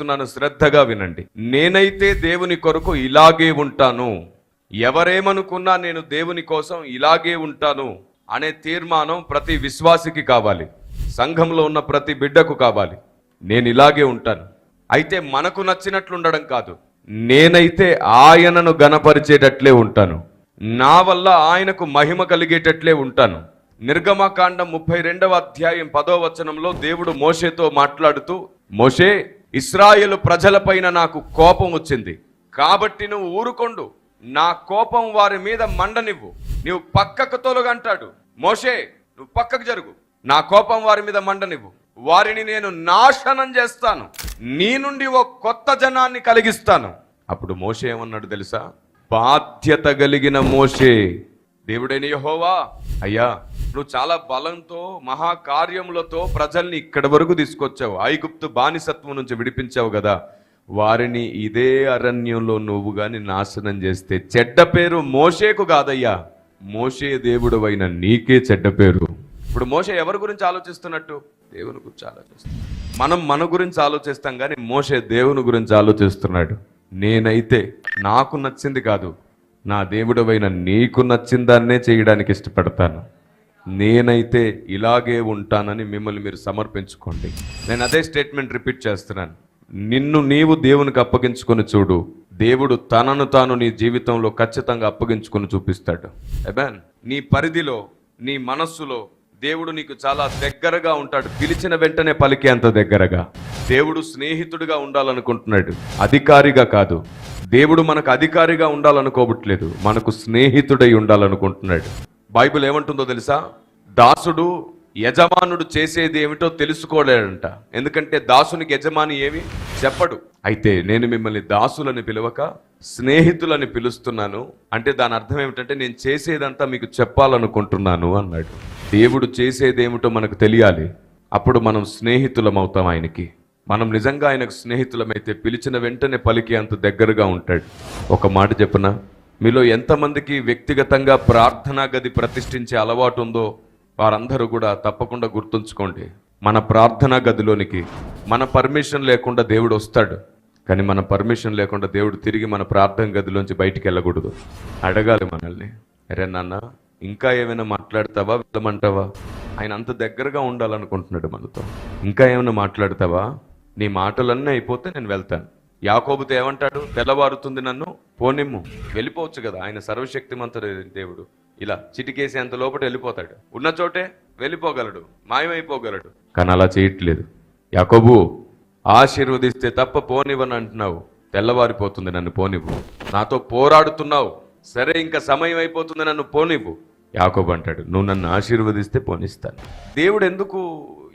చెప్తున్నాను శ్రద్ధగా వినండి. నేనైతే దేవుని కొరకు ఇలాగే ఉంటాను. ఎవరేమనుకున్నా నేను దేవుని కోసం ఇలాగే ఉంటాను అనే తీర్మానం ప్రతి విశ్వాసికి కావాలి. సంఘంలో ఉన్న ప్రతి బిడ్డకు కావాలి. నేను ఇలాగే ఉంటాను. అయితే మనకు నచ్చినట్లు ఉండడం కాదు. నేనైతే ఆయనను గనపరిచేటట్లే ఉంటాను. నా వల్ల ఆయనకు మహిమ కలిగేటట్లే ఉంటాను. నిర్గమకాండం ముప్పై రెండవ అధ్యాయం పదో వచనంలో దేవుడు మోషేతో మాట్లాడుతూ మోషే ఇస్రాయేల్ ప్రజలపైన నాకు కోపం వచ్చింది. కాబట్టి నువ్వు ఊరుకొండు. నా కోపం వారి మీద మండనివ్వు. నీవు పక్కకు తొలగంటాడు మోషే నువ్వు పక్కకు జరుగు. నా కోపం వారి మీద మండనివ్వు. వారిని నేను నాశనం చేస్తాను. నీ నుండి ఓ కొత్త జనాన్ని కలిగిస్తాను. అప్పుడు మోషే ఏమన్నాడు తెలుసా? బాధ్యత కలిగిన మోషే. దేవుడైన యహోవా. అయ్యా నువ్వు చాలా బలంతో మహాకార్యములతో ప్రజల్ని ఇక్కడి వరకు తీసుకొచ్చావు. ఐగుప్తు బానిసత్వం నుంచి విడిపించావు కదా. వారిని ఇదే అరణ్యంలో నువ్వు కానీ నాశనం చేస్తే చెడ్డ పేరు మోషేకు కాదయ్యా. మోషే దేవుడు అయిన నీకే చెడ్డ పేరు. ఇప్పుడు మోషే ఎవరి గురించి ఆలోచిస్తున్నట్టు? దేవుని గురించి ఆలోచిస్తున్నాడు. మనం మన గురించి ఆలోచిస్తాం కానీ మోషే దేవుని గురించి ఆలోచిస్తున్నాడు. నేనైతే నాకు నచ్చింది కాదు. నా దేవుడవైన నీకు నచ్చిన దాన్నే చేయడానికి ఇష్టపడతాను. నేనైతే ఇలాగే ఉంటానని మిమ్మల్ని మీరు సమర్పించుకోండి. నేను అదే స్టేట్మెంట్ రిపీట్ చేస్తున్నాను. నిన్ను నీవు దేవునికి అప్పగించుకొని చూడు. దేవుడు తనను తాను నీ జీవితంలో ఖచ్చితంగా అప్పగించుకొని చూపిస్తాడు. ఎబాన్ నీ పరిధిలో నీ మనస్సులో దేవుడు నీకు చాలా దగ్గరగా ఉంటాడు. పిలిచిన వెంటనే పలికే అంత దగ్గరగా. దేవుడు స్నేహితుడిగా ఉండాలనుకుంటున్నాడు. అధికారిగా కాదు. దేవుడు మనకు అధికారిగా ఉండాలనుకోవట్లేదు మనకు స్నేహితుడై ఉండాలనుకుంటున్నాడు. బైబిల్ ఏమంటుందో తెలుసా? దాసుడు యజమానుడు చేసేది ఏమిటో తెలుసుకోలేడంట. ఎందుకంటే దాసునికి యజమాని ఏమి? చెప్పడు. అయితే నేను మిమ్మల్ని దాసులని పిలవక స్నేహితులని పిలుస్తున్నాను. అంటే దాని అర్థం ఏమిటంటే నేను చేసేదంతా మీకు చెప్పాలనుకుంటున్నాను అన్నాడు. దేవుడు చేసేదేమిటో మనకు తెలియాలి. అప్పుడు మనం స్నేహితులం అవుతాం ఆయనకి. మనం నిజంగా ఆయనకు స్నేహితులమైతే పిలిచిన వెంటనే పలికి అంత దగ్గరగా ఉంటాడు. ఒక మాట చెప్పనా? మీలో ఎంతమందికి వ్యక్తిగతంగా ప్రార్థనా గది ప్రతిష్ఠించే అలవాటు ఉందో వారందరూ కూడా తప్పకుండా గుర్తుంచుకోండి. మన ప్రార్థనా గదిలోనికి మన పర్మిషన్ లేకుండా దేవుడు వస్తాడు. కానీ మన పర్మిషన్ లేకుండా దేవుడు తిరిగి మన ప్రార్థన గదిలోంచి బయటికి వెళ్ళకూడదు. అడగాలి మనల్ని. అరే నాన్న ఇంకా ఏమైనా మాట్లాడతావా? వెళ్ళమంటావా? ఆయన అంత దగ్గరగా ఉండాలనుకుంటున్నాడు మనతో. ఇంకా ఏమైనా మాట్లాడతావా? నీ మాటలన్నీ అయిపోతే నేను వెళ్తాను. యాకోబుతో ఏమంటాడు? తెల్లవారుతుంది నన్ను పోనిమ్ము వెళ్ళిపోవచ్చు కదా ఆయన సర్వశక్తిమంతుడు దేవుడు. ఇలా చిటికేసి అంత లోపల వెళ్ళిపోతాడు. ఉన్న చోటే వెళ్ళిపోగలడు మాయమైపోగలడు. కానీ అలా చేయట్లేదు. యాకోబు ఆశీర్వదిస్తే తప్ప పోనివ్వని అంటున్నావు. తెల్లవారిపోతుంది నన్ను పోనివ్వు. నాతో పోరాడుతున్నావు. సరే ఇంకా సమయం అయిపోతుంది నన్ను పోనివ్వు. యాకోబు అంటాడు నువ్వు నన్ను ఆశీర్వదిస్తే పోనిస్తాను. దేవుడు ఎందుకు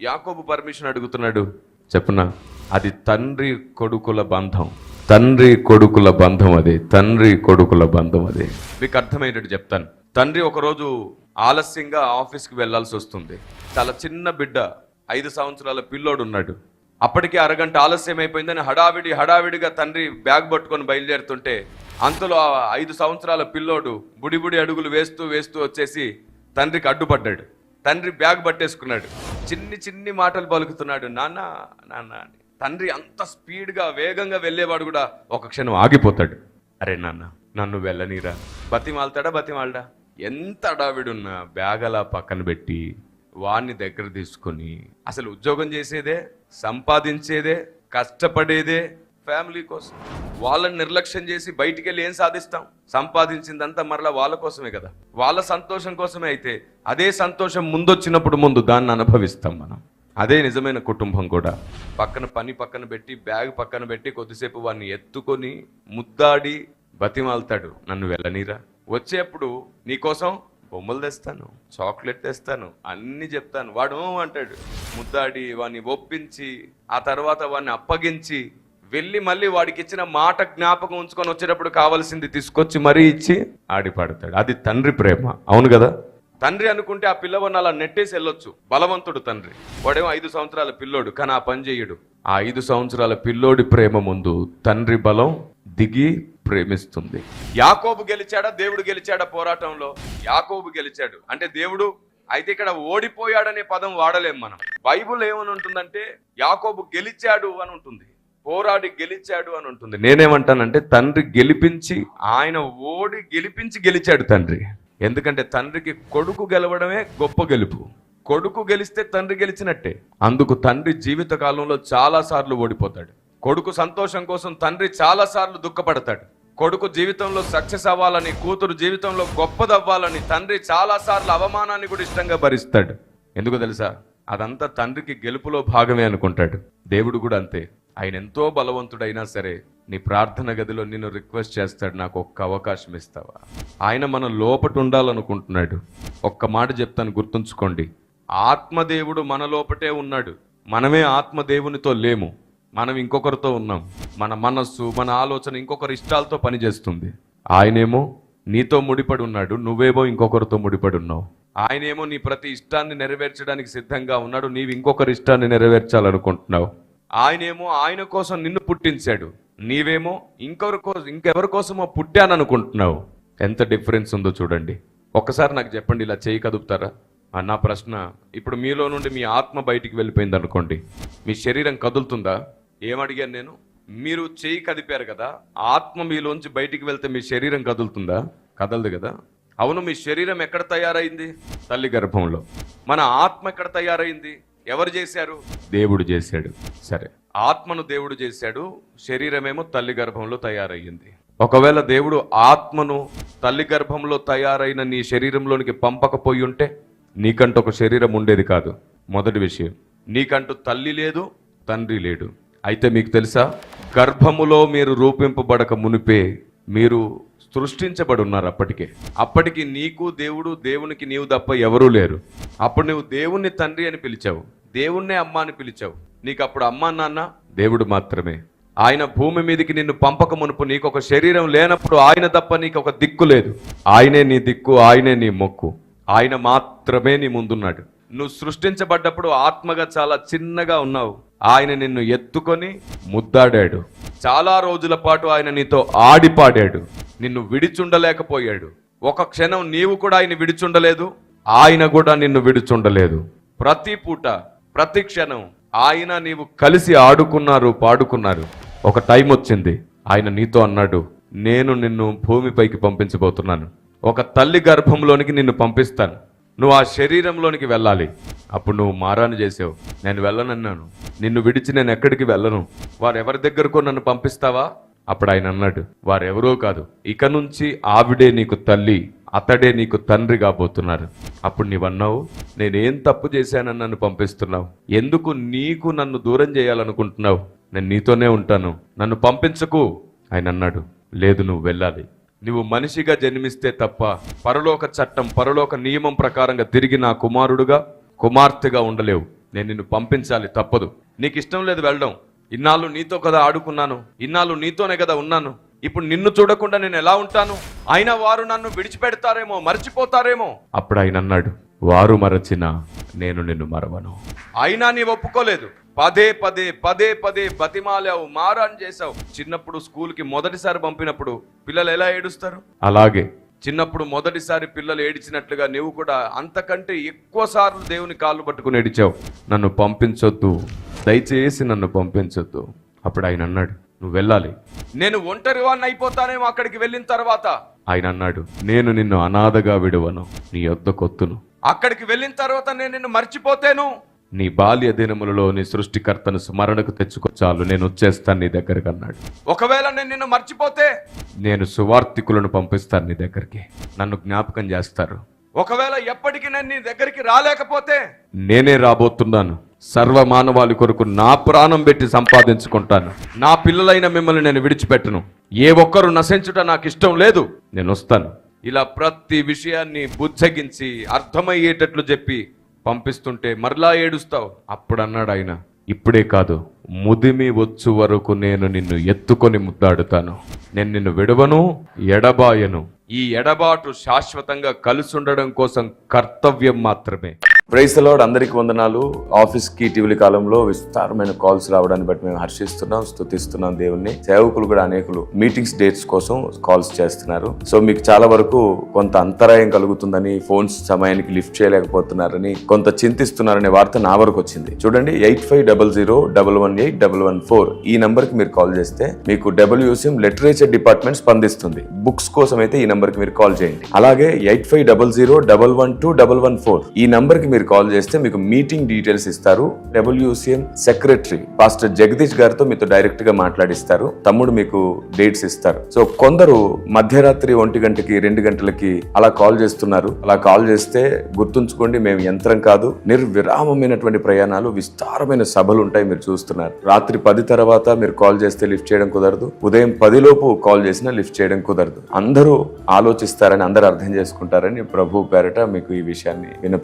యాకోబు పర్మిషన్ అడుగుతున్నాడు? చెప్పునా? అది తండ్రి కొడుకుల బంధం. తండ్రి కొడుకుల బంధం అది. తండ్రి కొడుకుల బంధం అది. మీకు అర్థమయ్యేటట్టు చెప్తాను. తండ్రి ఒకరోజు ఆలస్యంగా ఆఫీస్కి వెళ్ళాల్సి వస్తుంది. చాలా చిన్న బిడ్డ ఐదు సంవత్సరాల పిల్లోడు ఉన్నాడు. అప్పటికే అరగంట ఆలస్యం అయిపోయిందని హడావిడి హడావిడిగా తండ్రి బ్యాగ్ పట్టుకొని బయలుదేరుతుంటే అంతలో ఆ ఐదు సంవత్సరాల పిల్లోడు బుడి బుడి అడుగులు వేస్తూ వేస్తూ వచ్చేసి తండ్రికి అడ్డుపడ్డాడు. తండ్రి బ్యాగ్ పట్టేసుకున్నాడు. చిన్ని చిన్ని మాటలు పలుకుతున్నాడు. నాన్న నాన్న అని. తండ్రి అంత స్పీడ్గా వేగంగా వెళ్ళేవాడు కూడా ఒక క్షణం ఆగిపోతాడు. అరే నాన్న నన్ను వెళ్ళనీరా. బతిమాలతాడా బతిమాలడా? ఎంత అడావిడున్నా బ్యాగలా పక్కన పెట్టి వాడిని దగ్గర తీసుకొని అసలు ఉద్యోగం చేసేదే సంపాదించేదే కష్టపడేదే ఫ్యామిలీ కోసం. వాళ్ళని నిర్లక్ష్యం చేసి బయటికి వెళ్ళి ఏం సాధిస్తాం? సంపాదించిందంతా మరలా వాళ్ళ కోసమే కదా. వాళ్ళ సంతోషం కోసమే అయితే అదే సంతోషం ముందొచ్చినప్పుడు ముందు దాన్ని అనుభవిస్తాం మనం. అదే నిజమైన కుటుంబం కూడా. పక్కన పని పక్కన పెట్టి బ్యాగ్ పక్కన పెట్టి కొద్దిసేపు వాడిని ఎత్తుకొని ముద్దాడి బతిమాలుతాడు. నన్ను వెళ్ళనీరా. వచ్చేప్పుడు నీకోసం బొమ్మలు తెస్తాను చాక్లెట్ తెస్తాను అన్ని చెప్తాను. వాడు అంటాడు. ముద్దాడి వాడిని ఒప్పించి ఆ తర్వాత వాడిని అప్పగించి వెళ్ళి మళ్ళీ వాడికి ఇచ్చిన మాట జ్ఞాపకం ఉంచుకొని వచ్చేటప్పుడు కావాల్సింది తీసుకొచ్చి మరీ ఇచ్చి ఆడి పాడతాడు అది తండ్రి ప్రేమ. అవును కదా? తండ్రి అనుకుంటే ఆ పిల్లవాడిని అలా నెట్టేసి వెళ్ళొచ్చు. బలవంతుడు తండ్రి. వాడేమో ఐదు సంవత్సరాల పిల్లోడు కానీ ఆ పని చేయడు. ఆ ఐదు సంవత్సరాల పిల్లోడి ప్రేమ ముందు తండ్రి బలం దిగి ప్రేమిస్తుంది. యాకోబు గెలిచాడా? దేవుడు గెలిచాడా పోరాటంలో? యాకోబు గెలిచాడు. అంటే దేవుడు అయితే ఇక్కడ ఓడిపోయాడనే పదం వాడలేం మనం. బైబుల్ ఏమని ఉంటుందంటే యాకోబు గెలిచాడు అని ఉంటుంది. పోరాడి గెలిచాడు అని ఉంటుంది. నేనేమంటానంటే తండ్రి గెలిపించి ఆయన ఓడి గెలిపించి గెలిచాడు తండ్రి. ఎందుకంటే తండ్రికి కొడుకు గెలవడమే గొప్ప గెలుపు. కొడుకు గెలిస్తే తండ్రి గెలిచినట్టే. అందుకు తండ్రి జీవిత కాలంలో చాలా సార్లు ఓడిపోతాడు. కొడుకు సంతోషం కోసం తండ్రి చాలాసార్లు దుఃఖపడతాడు. కొడుకు జీవితంలో సక్సెస్ అవ్వాలని కూతురు జీవితంలో గొప్పదవ్వాలని తండ్రి చాలాసార్లు అవమానాన్ని కూడా ఇష్టంగా భరిస్తాడు. ఎందుకు తెలుసా? అదంతా తండ్రికి గెలుపులో భాగమే అనుకుంటాడు. దేవుడు కూడా అంతే. ఆయన ఎంతో బలవంతుడైనా సరే నీ ప్రార్థన గదిలో నిన్ను రిక్వెస్ట్ చేస్తాడు నాకు ఒక్క అవకాశం ఇస్తావా? ఆయన మన లోపట ఉండాలనుకుంటున్నాడు. ఒక్క మాట చెప్తాను గుర్తుంచుకోండి. ఆత్మదేవుడు మన లోపటే ఉన్నాడు. మనమే ఆత్మదేవునితో లేము. మనం ఇంకొకరితో ఉన్నాం. మన మనస్సు మన ఆలోచన ఇంకొకరి ఇష్టాలతో పనిచేస్తుంది. ఆయనేమో నీతో ముడిపడి ఉన్నాడు నువ్వేమో ఇంకొకరితో ముడిపడి ఉన్నావు. ఆయనేమో నీ ప్రతి ఇష్టాన్ని నెరవేర్చడానికి సిద్ధంగా ఉన్నాడు నీవు ఇంకొకరి ఇష్టాన్ని నెరవేర్చాలనుకుంటున్నావు. ఆయనేమో ఆయన కోసం నిన్ను పుట్టించాడు. నీవేమో ఇంకెవరి కోసం ఇంకెవరి కోసమో పుట్టాననుకుంటున్నావు. ఎంత డిఫరెన్స్ ఉందో చూడండి. ఒక్కసారి నాకు చెప్పండి ఇలా చేయి కదుపుతారా? అన్న నా ప్రశ్న. ఇప్పుడు మీలో నుండి మీ ఆత్మ బయటికి వెళ్ళిపోయింది అనుకోండి. మీ శరీరం కదులుతుందా? ఏమడిగాను నేను? మీరు చేయి కదిపారు కదా ఆత్మ మీలోంచి బయటికి వెళ్తే మీ శరీరం కదులుతుందా? కదలదు కదా. అవును మీ శరీరం ఎక్కడ తయారైంది? తల్లి గర్భంలో. మన ఆత్మ ఎక్కడ తయారైంది? ఎవరు చేశారు? దేవుడు చేశాడు. సరే. ఆత్మను దేవుడు చేశాడు శరీరమేమో తల్లి గర్భంలో తయారయ్యింది. ఒకవేళ దేవుడు ఆత్మను తల్లి గర్భంలో తయారైన నీ శరీరంలోనికి పంపకపోయి ఉంటే నీకంటూ ఒక శరీరం ఉండేది కాదు. మొదటి విషయం నీకంటూ తల్లి లేదు తండ్రి లేడు. అయితే మీకు తెలుసా గర్భములో మీరు రూపింపబడక మునిపే మీరు సృష్టించబడి ఉన్నారు అప్పటికే. అప్పటికి నీకు దేవుడు దేవునికి నీవు తప్ప ఎవరూ లేరు. అప్పుడు నువ్వు దేవుణ్ణి తండ్రి అని పిలిచావు దేవుణ్ణే అమ్మ అని పిలిచావు. నీకు అప్పుడు అమ్మ నాన్న దేవుడు మాత్రమే. ఆయన భూమి మీదకి నిన్ను పంపక మునుపు నీకు ఒక శరీరం లేనప్పుడు ఆయన తప్ప నీకు ఒక దిక్కు లేదు. ఆయనే నీ దిక్కు ఆయనే నీ మొక్కు. ఆయన మాత్రమే నీ ముందున్నాడు. నువ్వు సృష్టించబడ్డప్పుడు ఆత్మగా చాలా చిన్నగా ఉన్నావు. ఆయన నిన్ను ఎత్తుకొని ముద్దాడాడు. చాలా రోజుల పాటు ఆయన నీతో ఆడిపాడాడు. నిన్ను విడిచుండలేకపోయాడు. ఒక క్షణం నీవు కూడా ఆయన విడిచుండలేదు. ఆయన కూడా నిన్ను విడిచుండలేదు. ప్రతి పూట ప్రతి క్షణం ఆయన నీవు కలిసి ఆడుకున్నారు పాడుకున్నారు. ఒక టైం వచ్చింది. ఆయన నీతో అన్నాడు నేను నిన్ను భూమిపైకి పంపించబోతున్నాను. ఒక తల్లి గర్భంలోనికి నిన్ను పంపిస్తాను. నువ్వు ఆ శరీరంలోనికి వెళ్ళాలి. అప్పుడు నువ్వు మారాను చేసావు. నేను వెళ్ళనన్నాను. నిన్ను విడిచి నేను ఎక్కడికి వెళ్ళను. వారు ఎవరి దగ్గరకో నన్ను పంపిస్తావా? అప్పుడు ఆయన అన్నాడు వారెవరో కాదు. ఇక నుంచి ఆవిడే నీకు తల్లి. అతడే నీకు తండ్రి కాబోతున్నారు. అప్పుడు నీవన్నావు నేనేం తప్పు చేశానని నన్ను పంపిస్తున్నావు? ఎందుకు నీకు నన్ను దూరం చేయాలనుకుంటున్నావు? నేను నీతోనే ఉంటాను. నన్ను పంపించకు ఆయన అన్నాడు. లేదు నువ్వు వెళ్ళాలి. నువ్వు మనిషిగా జన్మిస్తే తప్ప పరలోక చట్టం పరలోక నియమం ప్రకారంగా తిరిగి నా కుమారుడుగా కుమార్తెగా ఉండలేవు. నేను నిన్ను పంపించాలి తప్పదు. నీకు ఇష్టం లేదు వెళ్ళడం. ఇన్నాళ్ళు నీతో కదా ఆడుకున్నాను. ఇన్నాళ్ళు నీతోనే కదా ఉన్నాను. ఇప్పుడు నిన్ను చూడకుండా నేను ఎలా ఉంటాను? అయినా వారు నన్ను విడిచిపెడతారేమో మర్చిపోతారేమో? అప్పుడు ఆయన అన్నాడు వారు మరచిన నేను నిన్ను మరవను. అయినా నీ ఒప్పుకోలేదు. పదే పదే పదే పదే బతిమాలావు మారాన్ చేసావు చిన్నప్పుడు స్కూల్కి మొదటిసారి పంపినప్పుడు పిల్లలు ఎలా ఏడుస్తారు? అలాగే. చిన్నప్పుడు మొదటిసారి పిల్లలు ఏడిచినట్లుగా నువ్వు కూడా అంతకంటే ఎక్కువ సార్లు దేవుని కాళ్ళు పట్టుకుని ఏడిచావు. నన్ను పంపించొద్దు. దయచేసి నన్ను పంపించొద్దు. అప్పుడు ఆయన అన్నాడు నువ్వు వెళ్ళాలి. నేను ఒంటరి వాడిని అయిపోతానేమో అక్కడికి వెళ్ళిన తర్వాత. ఆయన అన్నాడు నేను నిన్ను అనాథగా విడువను నీ యొద్ద కొత్తును. అక్కడికి వెళ్ళిన తర్వాత నేను నిన్ను మర్చిపోతేను. నీ బాల్య దినములలో నీ సృష్టికర్తను స్మరణకు తెచ్చుకో చాలు నేను వచ్చేస్తాను నీ దగ్గరికి అన్నాడు. ఒకవేళ నేను నిన్ను మర్చిపోతే? నేను సువార్థికులను పంపిస్తాను నీ దగ్గరికి. నన్ను జ్ఞాపకం చేస్తారు. ఒకవేళ ఎప్పటికీ నేను నీ దగ్గరికి రాలేకపోతే? నేనే రాబోతున్నాను. సర్వ మానవాళి కొరకు నా ప్రాణం పెట్టి సంపాదించుకుంటాను. నా పిల్లలైన మిమ్మల్ని నేను విడిచిపెట్టను. ఏ ఒక్కరు నశించుట నాకు ఇష్టం లేదు. నేను వస్తాను. ఇలా ప్రతి విషయాన్ని బుజ్జగించి అర్థమయ్యేటట్లు చెప్పి పంపిస్తుంటే మరలా ఏడుస్తావు. అప్పుడు అన్నాడు ఆయన ఇప్పుడే కాదు ముదిమి వచ్చు వరకు నేను నిన్ను ఎత్తుకొని ముద్దాడుతాను. నేను నిన్ను విడవను ఎడబాయను. ఈ ఎడబాటు శాశ్వతంగా కలిసుండడం కోసం కర్తవ్యం మాత్రమే. ప్రైస్ లార్డ్ అందరికి వందనాలు. ఆఫీస్కి ఇటీవలి కాలంలో విస్తారమైన కాల్స్ రావడాన్ని బట్టి మేము హర్షిస్తున్నాం స్తుతిస్తున్నాం దేవుణ్ణి. సేవకులు కూడా అనేకులు మీటింగ్స్ డేట్స్ కోసం కాల్స్ చేస్తున్నారు. సో మీకు చాలా వరకు కొంత అంతరాయం కలుగుతుందని ఫోన్స్ సమయానికి లిఫ్ట్ చేయలేకపోతున్నారని కొంత చింతిస్తున్నారనే వార్త నా వరకు వచ్చింది. చూడండి eight five double zero double one eight double one four. ఈ నెంబర్కి మీరు కాల్ చేస్తే మీకు డబ్ల్యూసీఎం లిటరేచర్ డిపార్ట్మెంట్ స్పందిస్తుంది. బుక్స్ కోసం అయితే ఈ నెంబర్కి మీరు కాల్ చేయండి. అలాగే eight five double zero double one two double one four. ఈ నెంబర్కి మీరు కాల్ చేస్తే మీకు మీటింగ్ డీటెయిల్స్ ఇస్తారు. డబ్ల్యూసీఎం సెక్రటరీ పాస్టర్ జగదీష్ గారితో మీతో డైరెక్ట్గా మాట్లాడిస్తారు. తమ్ముడు మీకు డేట్స్ ఇస్తారు. సో కొందరు మధ్యరాత్రి ఒంటి గంటకి రెండు గంటలకి అలా కాల్ చేస్తున్నారు. అలా కాల్ చేస్తే గుర్తుంచుకోండి మేము యంత్రం కాదు. నిర్విరామమైనటువంటి ప్రయాణాలు విస్తారమైన సభలు ఉంటాయి మీరు చూస్తున్నారు. రాత్రి పది తర్వాత మీరు కాల్ చేస్తే లిఫ్ట్ చేయడం కుదరదు. ఉదయం పదిలోపు కాల్ చేసినా లిఫ్ట్ చేయడం కుదరదు. అందరూ ఆలోచిస్తారని అందరూ అర్థం చేసుకుంటారని ప్రభు పేరట మీకు ఈ విషయాన్ని వినపి